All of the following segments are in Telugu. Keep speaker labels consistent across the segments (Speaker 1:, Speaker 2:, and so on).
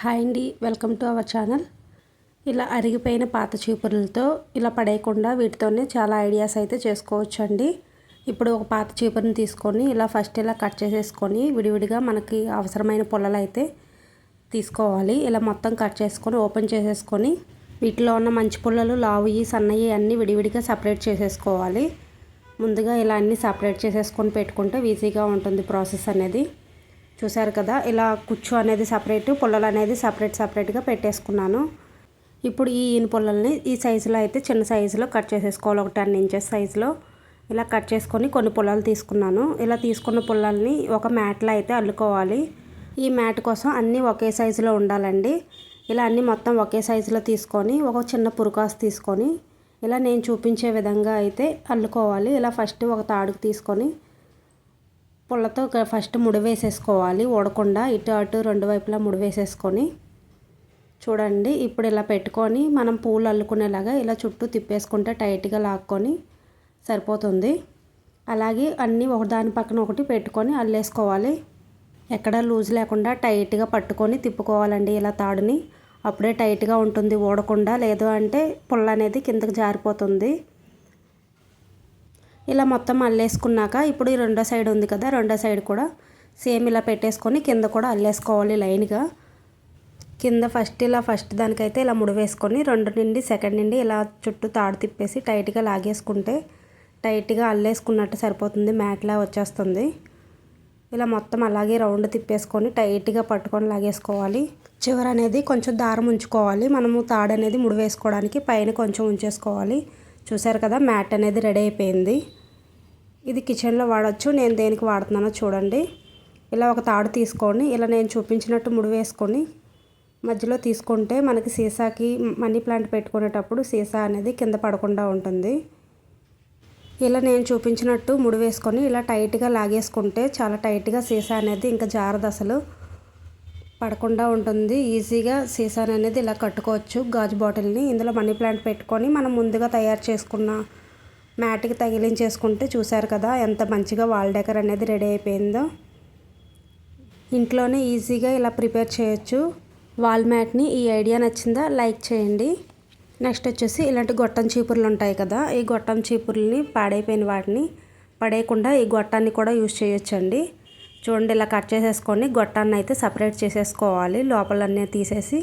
Speaker 1: హాయ్ అండి వెల్కమ్ టు అవర్ ఛానల్. ఇలా అరిగిపోయిన పాత చీపుర్లతో ఇలా పడేయకుండా వీటితోనే చాలా ఐడియాస్ అయితే చేసుకోవచ్చు అండి ఇప్పుడు ఒక పాత చీపురుని తీసుకొని ఇలా ఫస్ట్ ఇలా కట్ చేసేసుకొని విడివిడిగా మనకి అవసరమైన పుల్లలు అయితే తీసుకోవాలి. ఇలా మొత్తం కట్ చేసుకొని ఓపెన్ చేసేసుకొని వీటిలో ఉన్న మంచి పుల్లలు లావుయి సన్నయి అన్నీ విడివిడిగా సపరేట్ చేసేసుకోవాలి. ముందుగా ఇలా అన్నీ సపరేట్ చేసేసుకొని పెట్టుకుంటే ఈజీగా ఉంటుంది ప్రాసెస్ అనేది. చూసారు కదా ఇలా కుచ్చు అనేది సపరేట్ పుల్లలు అనేది సపరేట్ సపరేట్గా పెట్టేసుకున్నాను. ఇప్పుడు ఈ ఈన పుల్లల్ని ఈ సైజులో అయితే చిన్న సైజులో కట్ చేసేసుకోవాలి ఒక టెన్ ఇంచెస్ సైజులో ఇలా కట్ చేసుకొని కొన్ని పుల్లలు తీసుకున్నాను. ఇలా తీసుకున్న పుల్లల్ని ఒక మ్యాట్లో అయితే అల్లుకోవాలి. ఈ మ్యాట్ కోసం అన్నీ ఒకే సైజులో ఉండాలండి. ఇలా అన్నీ మొత్తం ఒకే సైజులో తీసుకొని ఒక చిన్న పురుకాసు తీసుకొని ఇలా నేను చూపించే విధంగా అయితే అల్లుకోవాలి. ఇలా ఫస్ట్ ఒక తాడుకు తీసుకొని పుల్లతో ఫస్ట్ ముడి వేసేసుకోవాలి ఓడకుండా ఇటు అటు రెండు వైపులా ముడి వేసేసుకొని చూడండి. ఇప్పుడు ఇలా పెట్టుకొని మనం పూలు అల్లుకునేలాగా ఇలా చుట్టూ తిప్పేసుకుంటే టైట్గా లాక్కొని సరిపోతుంది. అలాగే అన్నీ ఒకదాని పక్కన ఒకటి పెట్టుకొని అల్లేసుకోవాలి. ఎక్కడ లూజ్ లేకుండా టైట్గా పట్టుకొని తిప్పుకోవాలండి ఇలా తాడుని. అప్పుడే టైట్గా ఉంటుంది. ఓడకుండా లేదు అంటే పుల్ల అనేది కిందకి జారిపోతుంది. ఇలా మొత్తం అల్లేసుకున్నాక ఇప్పుడు ఈ రెండో సైడ్ ఉంది కదా రెండో సైడ్ కూడా సేమ్ ఇలా పెట్టేసుకొని కింద కూడా అల్లేసుకోవాలి లైన్గా. కింద ఫస్ట్ ఇలా ఫస్ట్ దానికైతే ఇలా ముడి వేసుకొని రెండు నుండి సెకండ్ నుండి ఇలా చుట్టూ తాడు తిప్పేసి టైట్గా లాగేసుకుంటే టైట్గా అల్లేసుకున్నట్టు సరిపోతుంది మ్యాట్లా వచ్చేస్తుంది. ఇలా మొత్తం అలాగే రౌండ్ తిప్పేసుకొని టైట్గా పట్టుకొని లాగేసుకోవాలి. చివర అనేది కొంచెం దారం ఉంచుకోవాలి. మనము తాడు అనేది ముడి వేసుకోవడానికి పైన కొంచెం ఉంచేసుకోవాలి. చూసారు కదా మ్యాట్ అనేది రెడీ అయిపోయింది. ఇది కిచెన్లో వాడచ్చు. నేను దేనికి వాడుతున్నానో చూడండి. ఇలా ఒక తాడు తీసుకొని ఇలా నేను చూపించినట్టు ముడి వేసుకొని మధ్యలో తీసుకుంటే మనకి సీసాకి మనీ ప్లాంట్ పెట్టుకునేటప్పుడు సీసా అనేది కింద పడకుండా ఉంటుంది. ఇలా నేను చూపించినట్టు ముడి వేసుకొని ఇలా టైట్గా లాగేసుకుంటే చాలా టైట్గా సీసా అనేది ఇంకా జారదు అసలు. పడకుండా ఉంటుంది. ఈజీగా సీసాన్ అనేది ఇలా కట్టుకోవచ్చు. గాజు బాటిల్ని. ఇందులో మనీ ప్లాంట్ పెట్టుకొని మనం ముందుగా తయారు చేసుకున్న మ్యాట్కి తగిలించేసుకుంటే చూసారు కదా ఎంత మంచిగా వాల్ డెకర్ అనేది రెడీ అయిపోయిందో. ఇంట్లోనే ఈజీగా ఇలా ప్రిపేర్ చేయొచ్చు. వాల్ మ్యాట్ని ఈ ఐడియా నచ్చిందా లైక్ చేయండి. నెక్స్ట్ వచ్చేసి ఇలాంటి గొట్టం చీపుర్లు ఉంటాయి కదా ఈ గొట్టం చీపుర్లని పాడైపోయిన వాటిని పడేయకుండా ఈ గొట్టాన్ని కూడా యూజ్ చేయొచ్చండి. చూడండి ఇలా కట్ చేసేసుకొని గొట్టాన్ని అయితే సపరేట్ చేసేసుకోవాలి. లోపలన్నీ తీసేసి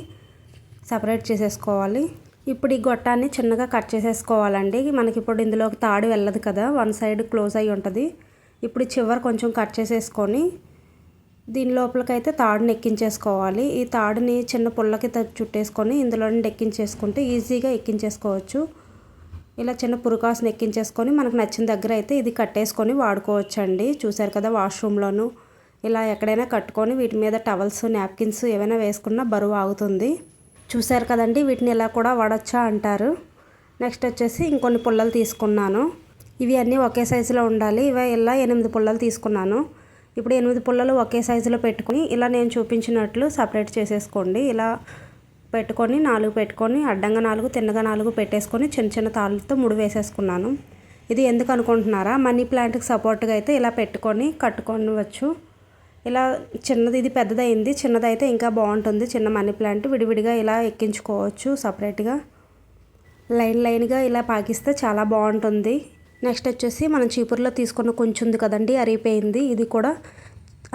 Speaker 1: సపరేట్ చేసేసుకోవాలి. ఇప్పుడు ఈ గొట్టాన్ని చిన్నగా కట్ చేసేసుకోవాలండి. మనకి ఇప్పుడు ఇందులోకి తాడు వెళ్ళదు కదా వన్ సైడ్ క్లోజ్ అయి ఉంటుంది. ఇప్పుడు చివరి కొంచెం కట్ చేసేసుకొని దీని లోపలికైతే తాడుని ఎక్కించేసుకోవాలి. ఈ తాడుని చిన్న పుల్లకి చుట్టేసుకొని ఇందులో నుండి ఎక్కించేసుకుంటే ఈజీగా ఎక్కించేసుకోవచ్చు. ఇలా చిన్న పురుకాసుని ఎక్కించేసుకొని మనకు నచ్చిన దగ్గర అయితే ఇది కట్టేసుకొని వాడుకోవచ్చు అండి చూశారు కదా వాష్రూమ్లోనూ. ఇలా ఎక్కడైనా కట్టుకొని వీటి మీద టవల్స్ నాప్కిన్స్ ఏమైనా వేసుకున్నా బరువు ఆగుతుంది. చూశారు కదండి వీటిని ఇలా కూడా వడచ్చా అంటారు. నెక్స్ట్ వచ్చేసి ఇంకొన్ని పుల్లలు తీసుకున్నాను. ఇవి అన్నీ ఒకే సైజులో ఉండాలి. ఇవి ఇలా ఎనిమిది పుల్లలు తీసుకున్నాను. ఇప్పుడు ఎనిమిది పుల్లలు ఒకే సైజులో పెట్టుకొని ఇలా నేను చూపించినట్లు సపరేట్ చేసేసుకోండి. ఇలా పెట్టుకొని నాలుగు పెట్టుకొని అడ్డంగా నాలుగు తిన్నగా నాలుగు పెట్టేసుకొని చిన్న చిన్న తాళ్ళతో ముడి వేసేసుకున్నాను. ఇది ఎందుకు అనుకుంటున్నారా? మనీ ప్లాంట్కి సపోర్ట్గా అయితే ఇలా పెట్టుకొని కట్టుకోవచ్చు ఇలా చిన్నది ఇది పెద్దదైంది చిన్నదైతే ఇంకా బాగుంటుంది. చిన్న మనీ ప్లాంట్ విడివిడిగా ఇలా ఎక్కించుకోవచ్చు సపరేట్గా. లైన్ లైన్గా ఇలా పాకిస్తే చాలా బాగుంటుంది. నెక్స్ట్ వచ్చేసి మనం చీపుర్లో తీసుకున్న కొంచెం ఉంది కదండి అరిగిపోయింది. ఇది కూడా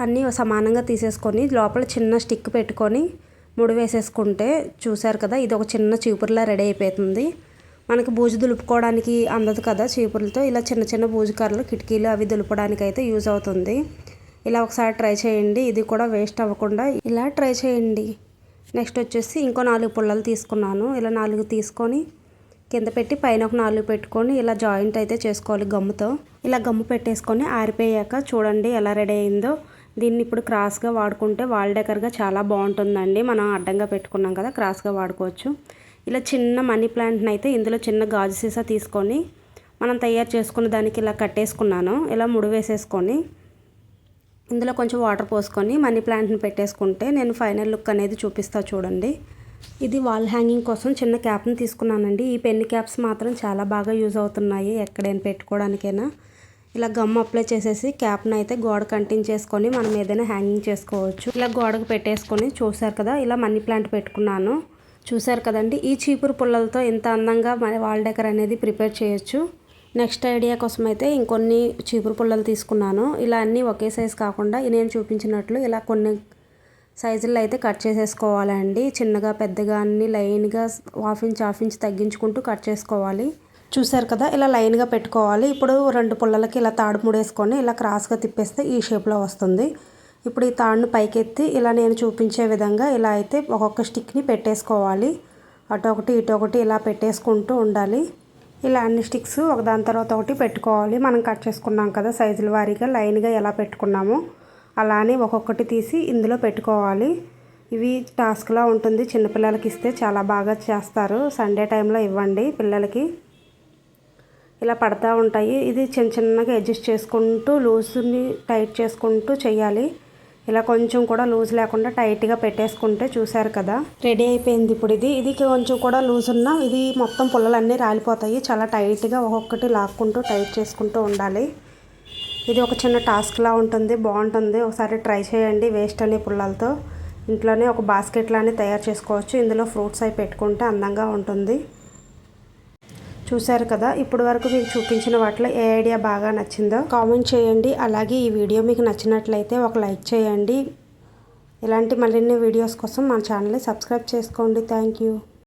Speaker 1: అన్నీ సమానంగా తీసేసుకొని లోపల చిన్న స్టిక్ పెట్టుకొని ముడి వేసేసుకుంటే చూశారు కదా ఇది ఒక చిన్న చీపుర్లా రెడీ అయిపోతుంది. మనకి బూజు దులుపుకోవడానికి అందదు కదా చీపుర్లతో ఇలా చిన్న చిన్న బూజు కర్రలు కిటికీలు అవి దులపడానికి అయితే యూజ్ అవుతుంది. ఇలా ఒకసారి ట్రై చేయండి. ఇది కూడా వేస్ట్ అవ్వకుండా ఇలా ట్రై చేయండి. నెక్స్ట్ వచ్చేసి ఇంకో నాలుగు పుల్లలు తీసుకున్నాను. ఇలా నాలుగు తీసుకొని కింద పెట్టి పైన ఒక నాలుగు పెట్టుకొని ఇలా జాయింట్ అయితే చేసుకోవాలి గమ్ముతో. ఇలా గమ్ము పెట్టేసుకొని ఆరిపోయాక చూడండి ఎలా రెడీ అయిందో. దీన్ని ఇప్పుడు క్రాస్గా వాడుకుంటే వాల్ డెకర్గా చాలా బాగుంటుందండి. మనం అడ్డంగా పెట్టుకున్నాం కదా క్రాస్గా వాడుకోవచ్చు. ఇలా చిన్న మనీ ప్లాంట్ని అయితే ఇందులో చిన్న గాజు సీసా తీసుకొని మనం తయారు చేసుకున్న దానికి ఇలా కట్టేసుకున్నాను. ఇలా ముడి వేసేసుకొని ఇందులో కొంచెం వాటర్ పోసుకొని మనీ ప్లాంట్ని పెట్టేసుకుంటే నేను ఫైనల్ లుక్ అనేది చూపిస్తా చూడండి. ఇది వాల్ హ్యాంగింగ్ కోసం చిన్న క్యాప్ని తీసుకున్నానండి. ఈ పెన్ క్యాప్స్ మాత్రం చాలా బాగా యూజ్ అవుతున్నాయి ఎక్కడైనా పెట్టుకోవడానికైనా. ఇలా గమ్ అప్లై చేసేసి క్యాప్ను అయితే గోడ కంటిన్ చేసుకొని మనం ఏదైనా హ్యాంగింగ్ చేసుకోవచ్చు. ఇలా గోడకు పెట్టేసుకొని చూసారు కదా ఇలా మనీ ప్లాంట్ పెట్టుకున్నాను. చూసారు కదండి ఈ చీపురు పుల్లలతో ఇంత అందంగా మన వాల్ డెకర్ అనేది ప్రిపేర్ చేయొచ్చు. నెక్స్ట్ ఐడియా కోసం అయితే ఇంకొన్ని చీపురు పుల్లలు తీసుకున్నాను. ఇలా అన్నీ ఒకే సైజు కాకుండా నేను చూపించినట్లు ఇలా కొన్ని సైజుల్లో అయితే కట్ చేసేసుకోవాలండి. చిన్నగా పెద్దగా అన్ని లైన్గా హాఫ్ ఇంచ్ హాఫ్ ఇంచ్ తగ్గించుకుంటూ కట్ చేసుకోవాలి. చూసారు కదా ఇలా లైన్గా పెట్టుకోవాలి. ఇప్పుడు రెండు పుల్లలకి ఇలా తాడు ముడేసుకొని ఇలా క్రాస్గా తిప్పేస్తే ఈ షేప్లో వస్తుంది. ఇప్పుడు ఈ తాడును పైకెత్తి ఇలా నేను చూపించే విధంగా ఇలా అయితే ఒక్కొక్క స్టిక్ని పెట్టేసుకోవాలి. అటు ఒకటి ఇటు ఒకటి ఇలా పెట్టేసుకుంటూ ఉండాలి. ఇలా అన్ని స్టిక్స్ ఒకదాని తర్వాత ఒకటి పెట్టుకోవాలి. మనం కట్ చేసుకున్నాం కదా సైజుల వారీగా లైన్గా ఎలా పెట్టుకున్నామో అలానే ఒక్కొక్కటి తీసి ఇందులో పెట్టుకోవాలి. ఇవి టాస్క్లా ఉంటుంది. చిన్నపిల్లలకి ఇస్తే చాలా బాగా చేస్తారు. సండే టైంలో ఇవ్వండి పిల్లలకి. ఇలా పడతా ఉంటాయి. ఇది చిన్న చిన్నగా అడ్జస్ట్ చేసుకుంటూ లూజ్ని టైట్ చేసుకుంటూ చేయాలి. ఇలా కొంచెం కూడా లూజ్ లేకుండా టైట్గా పెట్టేసుకుంటే చూసారు కదా? రెడీ అయిపోయింది ఇప్పుడు ఇది. ఇది కొంచెం కూడా లూజ్ ఉన్నా ఇది మొత్తం పుల్లలన్నీ రాలిపోతాయి. చాలా టైట్గా ఒక్కొక్కటి లాక్కుంటూ టైట్ చేసుకుంటూ ఉండాలి. ఇది ఒక చిన్న టాస్క్లా ఉంటుంది. బాగుంటుంది. ఒకసారి ట్రై చేయండి వేస్ట్ అనే పుల్లలతో. ఇంట్లోనే ఒక బాస్కెట్ లానే తయారు చేసుకోవచ్చు. ఇందులో ఫ్రూట్స్ అవి పెట్టుకుంటే అందంగా ఉంటుంది. చూశారు కదా ఇప్పటి వరకు మీకు చూపించిన వాటిలో ఏ ఐడియా బాగా నచ్చిందో కామెంట్ చేయండి. అలాగే ఈ వీడియో మీకు నచ్చినట్లయితే ఒక లైక్ చేయండి. ఇలాంటి మరిన్ని వీడియోస్ కోసం మా ఛానల్ని సబ్స్క్రైబ్ చేసుకోండి. Thank you.